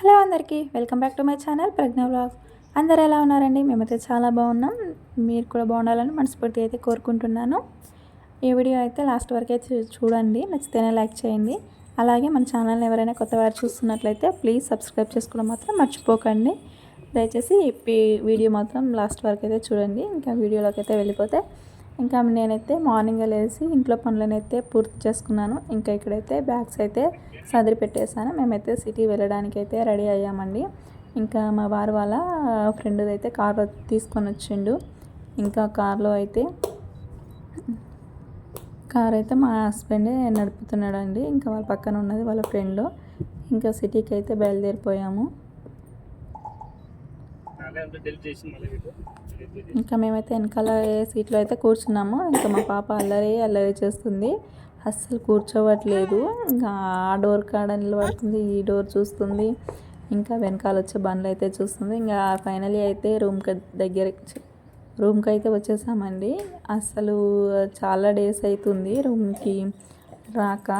Hello అందరికీ welcome back to my channel Pragna blog అందరు ఎలా ఉన్నారండి? మేమైతే చాలా బాగున్నాం. మీరు కూడా బాగుండాలని మనస్ఫూర్తి అయితే కోరుకుంటున్నాను. ఈ వీడియో అయితే లాస్ట్ వరకు అయితే చూడండి. నచ్చితేనే లైక్ చేయండి. అలాగే మన ఛానల్ని ఎవరైనా కొత్త వారు చూస్తున్నట్లయితే ప్లీజ్ సబ్స్క్రైబ్ చేసుకోవడం మాత్రం మర్చిపోకండి. దయచేసి వీడియో మాత్రం లాస్ట్ వరకు అయితే చూడండి. ఇంకా వీడియోలోకి అయితే వెళ్ళిపోతే ఇంకా నేనైతే మార్నింగ్ లేసి ఇంట్లో పనులనైతే పూర్తి చేసుకున్నాను. ఇంకా ఇక్కడైతే బ్యాగ్స్ అయితే సదిరి పెట్టేశాను. మేమైతే సిటీ వెళ్ళడానికి అయితే రెడీ అయ్యామండి. ఇంకా మా వారు వాళ్ళ ఫ్రెండ్ అయితే కార్ తీసుకొని వచ్చిండు ఇంకా కార్లో అయితే కార్ అయితే మా హస్బెండే నడుపుతున్నాడండి. ఇంకా వాళ్ళ పక్కన ఉన్నది వాళ్ళ ఫ్రెండ్ ఇంకా సిటీకి అయితే బయలుదేరిపోయాము. ఇంకా మేమైతే వెనకాల సీట్లో అయితే కూర్చున్నాము ఇంకా మా పాప అల్లరి అల్లరి చేస్తుంది. అస్సలు కూర్చోవట్లేదు. ఇంకా ఆ డోర్ కాడ నిలబడుతుంది ఈ డోర్ చూస్తుంది. ఇంకా వెనకాల వచ్చే బండ్లు అయితే చూస్తుంది. ఇంకా ఫైనలీ అయితే రూమ్కి దగ్గర రూమ్కి అయితే వచ్చేసామండి. అసలు చాలా డేస్ అవుతుంది రూమ్కి రాక.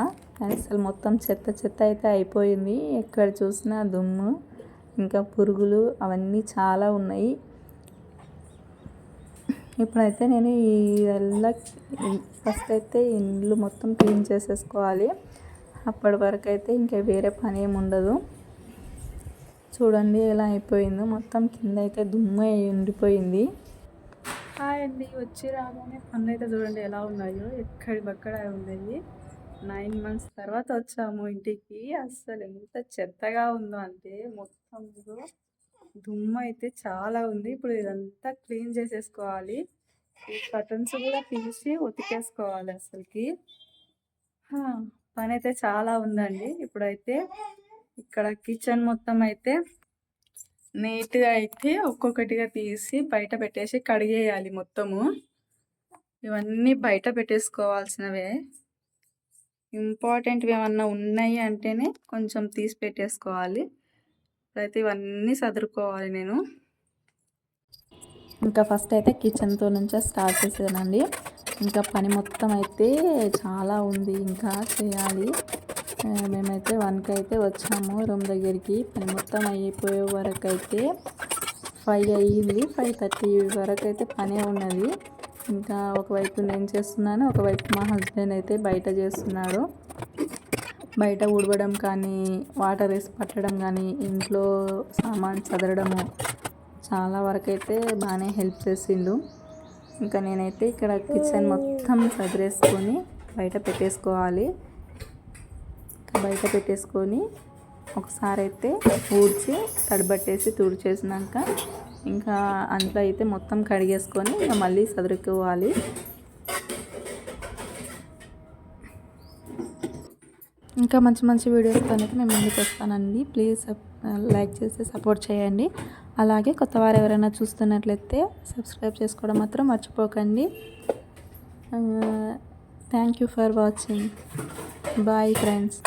అసలు మొత్తం చెత్త చెత్త అయితే అయిపోయింది. ఎక్కడ చూసినా దుమ్ము. ఇంకా పురుగులు అవన్నీ చాలా ఉన్నాయి. ఇప్పుడైతే నేను ఇదల్లా ఫస్ట్ అయితే ఇండ్లు మొత్తం క్లీన్ చేసేసుకోవాలి. అప్పటి వరకు అయితే ఇంకా వేరే పని ఏమి ఉండదు. చూడండి ఎలా అయిపోయిందో. మొత్తం కింద అయితే దుమ్ము ఉండిపోయింది. హాయ్ అండి. వచ్చి రాగానే పనులు అయితే చూడండి ఎలా ఉన్నాయో. ఎక్కడి బక్కడ ఉన్నాయి నైన్ మంత్స్ తర్వాత వచ్చాము ఇంటికి. అస్సలు ఎంత చెత్తగా ఉందో అంటే మొత్తం దుమ్ము అయితే చాలా ఉంది. ఇప్పుడు ఇదంతా క్లీన్ చేసేసుకోవాలి. ఈ కటన్స్ కూడా తీసి ఉతికేసుకోవాలి అసలుకి. పని అయితే చాలా ఉందండి. ఇప్పుడైతే ఇక్కడ కిచెన్ మొత్తం అయితే నీట్గా అయితే ఒక్కొక్కటిగా తీసి బయట పెట్టేసి కడిగేయాలి మొత్తము. ఇవన్నీ బయట పెట్టేసుకోవాల్సినవే. ఇంపార్టెంట్వి ఏమన్నా ఉన్నాయి అంటేనే కొంచెం తీసి పెట్టేసుకోవాలి. అయితే ఇవన్నీ సదురుకోవాలి నేను. ఇంకా ఫస్ట్ అయితే కిచెన్తో నుంచే స్టార్ట్ చేసానండి ఇంకా పని మొత్తం అయితే చాలా ఉంది. ఇంకా చేయాలి. మేమైతే వన్కి అయితే వచ్చాము రూమ్ దగ్గరికి. పని మొత్తం అయిపోయే వరకు అయితే ఫైవ్ అయ్యింది. ఫైవ్ థర్టీ వరకు అయితే పనే ఉన్నది. ఇంకా ఒకవైపు నేను చేస్తున్నాను ఒకవైపు మా హస్బెండ్ అయితే బయట చేస్తున్నాడు. బయట ఊడవడం కానీ వాటర్ వేసి పట్టడం కానీ ఇంట్లో సామాన్ చదరడము చాలా వరకైతే బాగానే హెల్ప్ చేసిండు. ఇంకా నేనైతే ఇక్కడ కిచెన్ మొత్తం చదిరేసుకొని బయట పెట్టేసుకోవాలి. బయట పెట్టేసుకొని ఒకసారి అయితే ఊడ్చి తడిబట్టేసి తుడిచేసినాక ఇంకా అంట్లో అయితే మొత్తం కడిగేసుకొని ఇంకా మళ్ళీ సదురుకోవాలి. ఇంకా మంచి మంచి వీడియోస్ కనుక మేము ముందుకు వస్తానండి. ప్లీజ్ లైక్ చేసి సపోర్ట్ చేయండి. అలాగే కొత్త వారు ఎవరైనా చూస్తున్నట్లయితే సబ్స్క్రైబ్ చేసుకోవడం మాత్రం మర్చిపోకండి. Thank you for watching bye friends